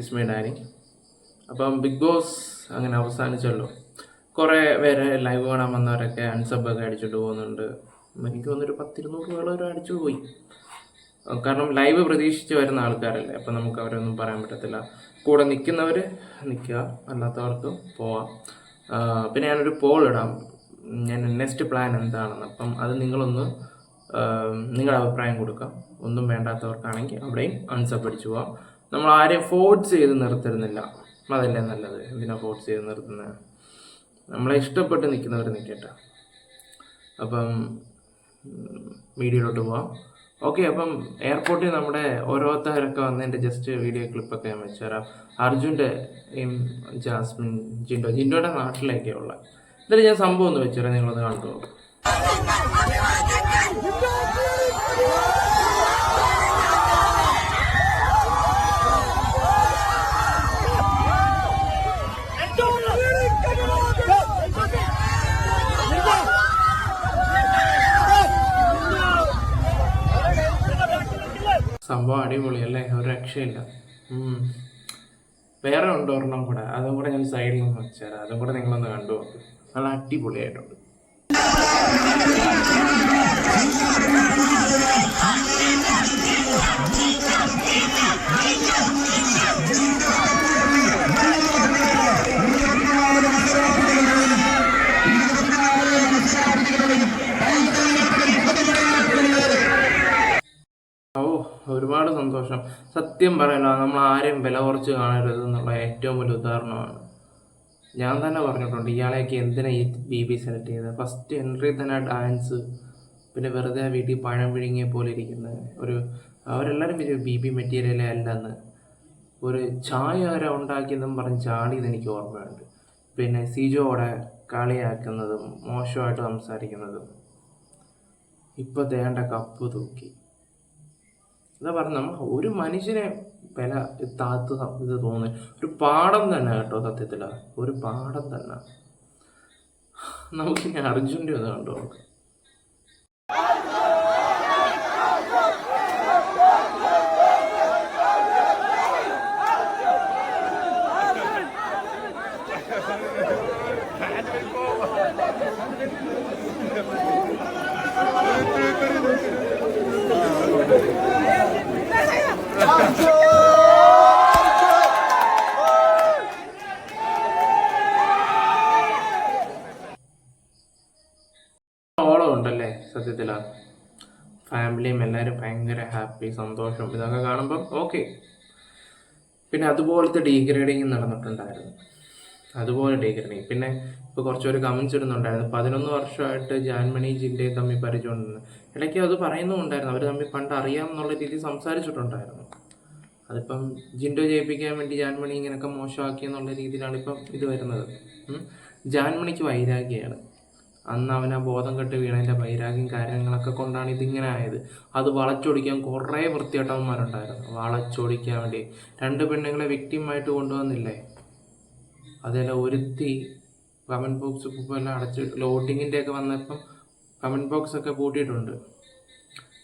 ഇസ്മി ഡാനി. അപ്പം big Boss അങ്ങനെ അവസാനിച്ചല്ലോ. കുറേ പേര് ലൈവ് കാണാൻ വന്നവരൊക്കെ അൺസബൊക്കെ അടിച്ചിട്ട് പോകുന്നുണ്ട്. എനിക്ക് തോന്നുന്നൊരു പത്തിരുന്നൂറ് പേളൊരു അടിച്ചു പോയി. കാരണം ലൈവ് പ്രതീക്ഷിച്ച് വരുന്ന ആൾക്കാരല്ലേ. അപ്പം നമുക്ക് അവരൊന്നും പറയാൻ പറ്റത്തില്ല. കൂടെ നിൽക്കുന്നവർ നിൽക്കുക. അല്ലാത്തവർക്ക് പോവാം. പിന്നെ ഞാനൊരു പോൾ ഇടാം. ഞാൻ നെക്സ്റ്റ് പ്ലാൻ എന്താണെന്ന്. അപ്പം അത് നിങ്ങളൊന്ന് നിങ്ങളുടെ അഭിപ്രായം കൊടുക്കാം. ഒന്നും വേണ്ടാത്തവർക്കാണെങ്കിൽ അവിടെയും അൺസബ് അടിച്ചു പോവാം. നമ്മൾ ആരെയും ഫോഴ്സ് ചെയ്ത് നിർത്തരുന്നില്ല അതല്ലേ നല്ലത് എന്തിനാ ഫോഴ്സ് ചെയ്ത് നിർത്തുന്നത് നമ്മളെ ഇഷ്ടപ്പെട്ട് നിൽക്കുന്നവർ നിൽക്കട്ടെ അപ്പം വീഡിയോയിലോട്ട് പോവാം ഓക്കെ അപ്പം എയർപോർട്ടിൽ നമ്മുടെ ഓരോരുത്തരൊക്കെ വന്നതിന്റെ ജസ്റ്റ് വീഡിയോ ക്ലിപ്പൊക്കെ ഞാൻ വെച്ചുതരാം അർജുന്റെ ജാസ്മിൻ ജിൻഡോ ജിൻഡോയുടെ നാട്ടിലേക്കേ ഉള്ള എന്നിട്ട് ഞാൻ സംഭവം ഒന്ന് വെച്ചുതരാം നിങ്ങളൊന്ന് കണ്ടു നോക്കും അല്ലേ? ഒരു രക്ഷയില്ല. വേറെ ഉണ്ട് ഒരെണ്ണം കൂടെ? അതും കൂടെ ഞാൻ സൈഡിൽ നിന്ന് വെച്ചുതരാം അതും കൂടെ നിങ്ങളൊന്ന് കണ്ടു നോക്കും. നല്ല അടിപൊളിയായിട്ടുണ്ട്. ഓ ഒരുപാട് സന്തോഷം. സത്യം പറയല്ലോ നമ്മൾ ആരെയും വില കുറച്ച് കാണരുത് എന്നുള്ള ഏറ്റവും വലിയ ഉദാഹരണമാണ്. ഞാൻ തന്നെ പറഞ്ഞിട്ടുണ്ട് ഇയാളെയൊക്കെ എന്തിനാ ഈ ബി ബി സെലക്ട് ചെയ്തത് ഫസ്റ്റ് എൻട്രി തന്നെ ഡാൻസ് പിന്നെ വെറുതെ വീട്ടിൽ പഴം വിഴുങ്ങിയ പോലെ ഇരിക്കുന്ന ഒരു അവരെല്ലാവരും വിചാരിക്കും ബി ബി മെറ്റീരിയലേ അല്ലെന്ന്. ഒരു ചായ വരെ ഉണ്ടാക്കിയെന്നും പറഞ്ഞ് ചാടിയത് എനിക്ക് ഓർമ്മയുണ്ട്. പിന്നെ സിജോടെ കളിയാക്കുന്നതും മോശമായിട്ട് സംസാരിക്കുന്നതും. ഇപ്പോൾ ദേണ്ട കപ്പ് തൂക്കി. എന്താ പറഞ്ഞ നമ്മൾ ഒരു മനുഷ്യനെ വില താത്ത് ഇത് തോന്നി ഒരു പാഠം തന്നെ കേട്ടോ സത്യത്തിൽ ഒരു പാഠം തന്നെ. നമുക്കിനി അർജുന്റെ ഒന്ന് കണ്ടു നോക്കാം. ഓളം ഉണ്ടല്ലേ സത്യത്തില ഫാമിലിയും എല്ലാവരും ഭയങ്കര ഹാപ്പി സന്തോഷം. ഇതൊക്കെ കാണുമ്പം ഓക്കെ പിന്നെ അതുപോലത്തെ ഡീഗ്രേഡിങ് നടന്നിട്ടുണ്ടായിരുന്നു. അതുപോലെ ഡീഗ്രേഡിങ് പിന്നെ ഇപ്പോൾ കുറച്ചൊരു കമൻസ് ഇടുന്നുണ്ടായിരുന്നു. പതിനൊന്ന് വർഷമായിട്ട് ജാൻമണി ജില്ലയും തമ്മിൽ പരിചയമുണ്ടെന്ന് ഇടയ്ക്ക് അത് പറയുന്നുണ്ടായിരുന്നു അവർ തമ്മിൽ പണ്ട് അറിയാം എന്നുള്ള രീതിയിൽ സംസാരിച്ചിട്ടുണ്ടായിരുന്നു. അതിപ്പം ജിൻഡോ ജയിപ്പിക്കാൻ വേണ്ടി ജാൻമണി ഇങ്ങനെയൊക്കെ മോശമാക്കി എന്നുള്ള രീതിയിലാണ് ഇപ്പം ഇത് വരുന്നത്. ജാൻമണിക്ക് വൈരാഗ്യമാണ്. അന്ന് അവൻ ആ ബോധം കെട്ട് വീണതിന്റെ വൈരാഗ്യം കാര്യങ്ങളൊക്കെ കൊണ്ടാണ് ഇതിങ്ങനെ ആയത്. അത് വളച്ചൊടിക്കാൻ കുറേ വൃത്തിയേട്ടവന്മാരുണ്ടായിരുന്നു വളച്ചൊടിക്കാൻ വേണ്ടി രണ്ട് പെണ്ണുങ്ങളെ വിക്ടിമായിട്ട് കൊണ്ടുവന്നില്ലേ? അതേപോലെ ഒരുത്തി കമന്റ് ബോക്സ് എല്ലാം അടച്ച് ലോഡിങ്ങിന്റെ ഒക്കെ വന്നപ്പം കമന്റ് ബോക്സ് ഒക്കെ പൂട്ടിയിട്ടുണ്ട്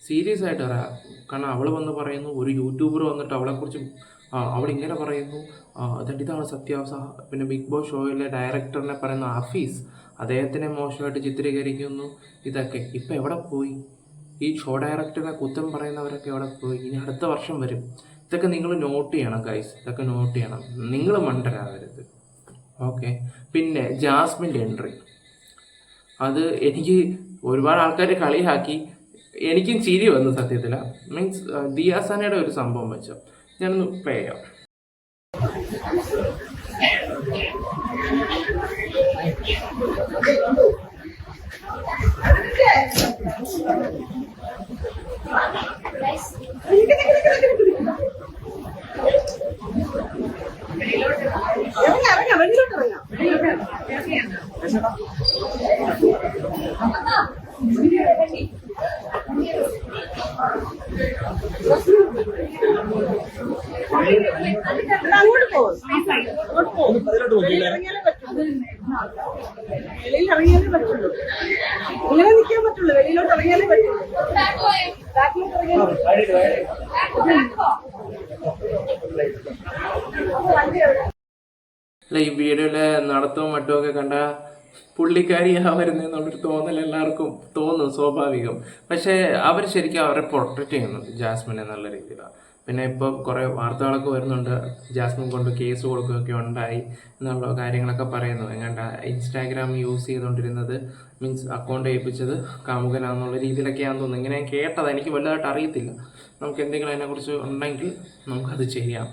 സീരിയസ് ആയിട്ട് പറയാം കാരണം അവൾ വന്ന് പറയുന്നു ഒരു യൂട്യൂബർ വന്നിട്ട് അവളെക്കുറിച്ച് അവൾ ഇങ്ങനെ പറയുന്നു എന്നിട്ട് ഇതാണ് സത്യാവസ്ഥ. പിന്നെ ബിഗ് ബോസ് ഷോയിലെ ഡയറക്ടറിനെ പറയുന്ന ഹഫീസ് അദ്ദേഹത്തിനെ മോശമായിട്ട് ചിത്രീകരിക്കുന്നു. ഇതൊക്കെ ഇപ്പം എവിടെ പോയി? ഈ ഷോ ഡയറക്ടറെ കുറ്റം പറയുന്നവരൊക്കെ എവിടെ പോയി? ഇനി അടുത്ത വർഷം വരും. ഇതൊക്കെ നിങ്ങൾ നോട്ട് ചെയ്യണം ഗൈസ് ഇതൊക്കെ നോട്ട് ചെയ്യണം. നിങ്ങൾ മണ്ടരാവരുത്. ഓക്കെ പിന്നെ ജാസ്മിന്റെ എൻട്രി അത് എനിക്ക് ഒരുപാട് ആൾക്കാർ കളിയാക്കി. എനിക്കും ചിരി വന്നു സത്യത്തിൽ മീൻസ് ദിയാസാനയുടെ ഒരു സംഭവം വെച്ചോ. ഞാനൊന്ന് പ്ലേ ചെയ്യാം. Thank ഇറങ്ങാം വെളിയിൽ ഇറങ്ങിയാലേ പറ്റുള്ളൂ. ഇങ്ങനെ നിൽക്കാൻ പറ്റുള്ളൂ. വെളിയിലോട്ട് ഇറങ്ങിയാലേ പറ്റുള്ളൂ. ബാക്കിലോട്ട് ഇറങ്ങിയാലേ ഈ വീഡിയോയിലെ നടത്തവും മറ്റുമൊക്കെ കണ്ട പുള്ളിക്കാരിയാ വരുന്നെന്നുള്ളൊരു തോന്നൽ എല്ലാവർക്കും തോന്നും സ്വാഭാവികം. പക്ഷേ അവർ ശരിക്കും അവരെ പ്രൊട്ടക്റ്റ് ചെയ്യുന്നു ജാസ്മിൻ എന്നുള്ള രീതിയിലാണ് പിന്നെ ഇപ്പോൾ കുറേ വാർത്തകളൊക്കെ വരുന്നുണ്ട് ജാസ്മിൻ കൊണ്ട് കേസ് കൊടുക്കുകയൊക്കെ ഉണ്ടായി എന്നുള്ള കാര്യങ്ങളൊക്കെ പറയുന്നു. എങ്ങാണ്ട് ഇൻസ്റ്റാഗ്രാം യൂസ് ചെയ്തുകൊണ്ടിരുന്നത് മീൻസ് അക്കൗണ്ട് ഏൽപ്പിച്ചത് കാമുകനാന്നുള്ള രീതിയിലൊക്കെയാണെന്ന് തോന്നുന്നു. ഇങ്ങനെ കേട്ടത് എനിക്ക് വലുതായിട്ട് അറിയത്തില്ല. നമുക്ക് എന്തെങ്കിലും അതിനെക്കുറിച്ച് ഉണ്ടെങ്കിൽ നമുക്കത് ചെയ്യാം.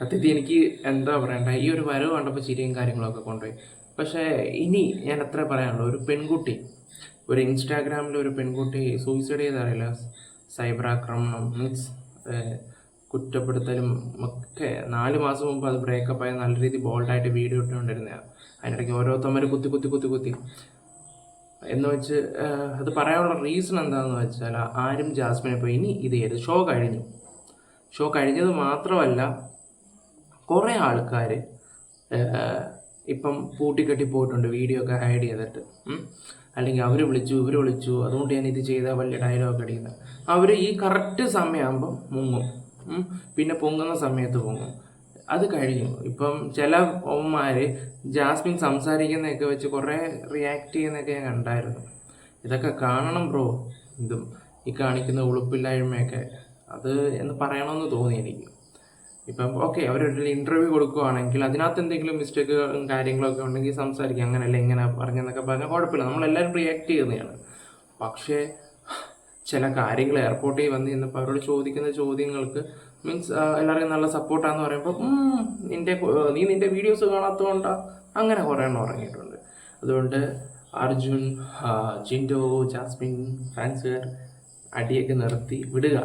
സത്യത്തിൽ എനിക്ക് എന്താ പറയണ്ട ഈ ഒരു വരവ് കണ്ടപ്പോൾ ചിരിയും കാര്യങ്ങളൊക്കെ കൊണ്ടുപോയി. പക്ഷേ ഇനി ഞാൻ അത്ര പറയാനുള്ളൂ. ഒരു പെൺകുട്ടി ഒരു ഇൻസ്റ്റാഗ്രാമിൽ ഒരു പെൺകുട്ടി സൂയിസൈഡ് ചെയ്തറിയില്ല. സൈബർ ആക്രമണം മീൻസ് കുറ്റപ്പെടുത്തലും ഒക്കെ നാല് മാസം മുമ്പ് അത് ബ്രേക്കപ്പ് ആയി നല്ല രീതിയിൽ ബോൾഡായിട്ട് വീഡിയോ ഇട്ടുകൊണ്ടിരുന്നതാണ് അതിനിടയ്ക്ക് ഓരോരുത്തന്മാർ കുത്തി കുത്തി കുത്തി കുത്തി. എന്ന് വെച്ച് അത് പറയാനുള്ള റീസൺ എന്താണെന്ന് വെച്ചാൽ ആരും ജാസ്മിനെ പോയി ഇനി ഇത് ചെയ്ത് ഷോ കഴിഞ്ഞു. ഷോ കഴിഞ്ഞത് മാത്രമല്ല കുറേ ആൾക്കാർ ഇപ്പം പൂട്ടിക്കെട്ടി പോയിട്ടുണ്ട് വീഡിയോ ഒക്കെ ഹൈഡ് ചെയ്തിട്ട്. അല്ലെങ്കിൽ അവർ വിളിച്ചു ഇവർ വിളിച്ചു. അതുകൊണ്ട് ഞാൻ ഇത് ചെയ്താൽ വലിയ ഡയലോഗ് അടിക്കുന്നത് അവർ ഈ കറക്റ്റ് സമയമാകുമ്പം മുങ്ങും. പിന്നെ പൊങ്ങുന്ന സമയത്ത് പൊങ്ങും. അത് കഴിഞ്ഞു. ഇപ്പം ചില ഒമ്മമാർ ജാസ്മിൻ സംസാരിക്കുന്നതൊക്കെ വെച്ച് കുറേ റിയാക്ട് ചെയ്യുന്നതൊക്കെ ഞാൻ കണ്ടായിരുന്നു. ഇതൊക്കെ കാണണം ബ്രോ ഇതും ഈ കാണിക്കുന്ന ഉളുപ്പില്ലായ്മയൊക്കെ. അത് എന്ന് പറയണമെന്ന് തോന്നി എനിക്ക്. ഇപ്പം ഓക്കെ അവരൊരു ഇന്റർവ്യൂ കൊടുക്കുവാണെങ്കിൽ അതിനകത്ത് എന്തെങ്കിലും മിസ്റ്റേക്കും കാര്യങ്ങളൊക്കെ ഉണ്ടെങ്കിൽ സംസാരിക്കാം. അങ്ങനെയല്ല ഇങ്ങനെ പറഞ്ഞെന്നൊക്കെ പറഞ്ഞാൽ കുഴപ്പമില്ല. നമ്മളെല്ലാവരും റിയാക്ട് ചെയ്യുന്നതാണ്. പക്ഷേ ചില കാര്യങ്ങൾ എയർപോർട്ടിൽ വന്ന് ഇന്നിപ്പോൾ അവരോട് ചോദിക്കുന്ന ചോദ്യങ്ങൾക്ക് മീൻസ് എല്ലാവർക്കും നല്ല സപ്പോർട്ടാന്ന് പറയുമ്പോൾ "ഉം, നിന്റെ നീ നിന്റെ വീഡിയോസ് കാണാത്തതുകൊണ്ടാ? അങ്ങനെ കുറേ എണ്ണം ഉറങ്ങിയിട്ടുണ്ട്. അതുകൊണ്ട് അർജുൻ ജിൻഡോ ജാസ്മിൻ ഫാൻസുകാർ അടിയൊക്കെ നിർത്തി വിടുക.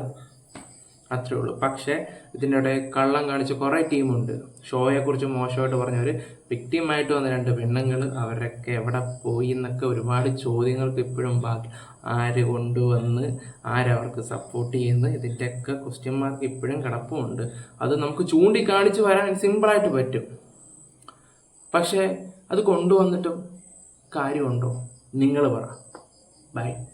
അത്രേ ഉള്ളൂ. പക്ഷേ ഇതിന്റെ ഇടയിൽ കള്ളം കാണിച്ച് കുറേ ടീമുണ്ട്. ഷോയെക്കുറിച്ച് മോശമായിട്ട് പറഞ്ഞവർ വിക്ടിമായിട്ട് വന്ന രണ്ട് പെണ്ണുങ്ങൾ അവരൊക്കെ എവിടെ പോയി എന്നൊക്കെ ഒരുപാട് ചോദ്യങ്ങൾക്ക് ഇപ്പോഴും ബാക്കി. ആര് കൊണ്ടുവന്ന് ആരവർക്ക് സപ്പോർട്ട് ചെയ്യുന്നു ഇതിന്റെയൊക്കെ ക്വസ്റ്റ്യൻ മാർക്ക് ഇപ്പോഴും കിടപ്പുമുണ്ട്. അത് നമുക്ക് ചൂണ്ടിക്കാണിച്ച് വരാൻ സിമ്പിളായിട്ട് പറ്റും. പക്ഷേ അത് കൊണ്ടുവന്നിട്ടും കാര്യമുണ്ടോ? നിങ്ങൾ പറ. ബൈ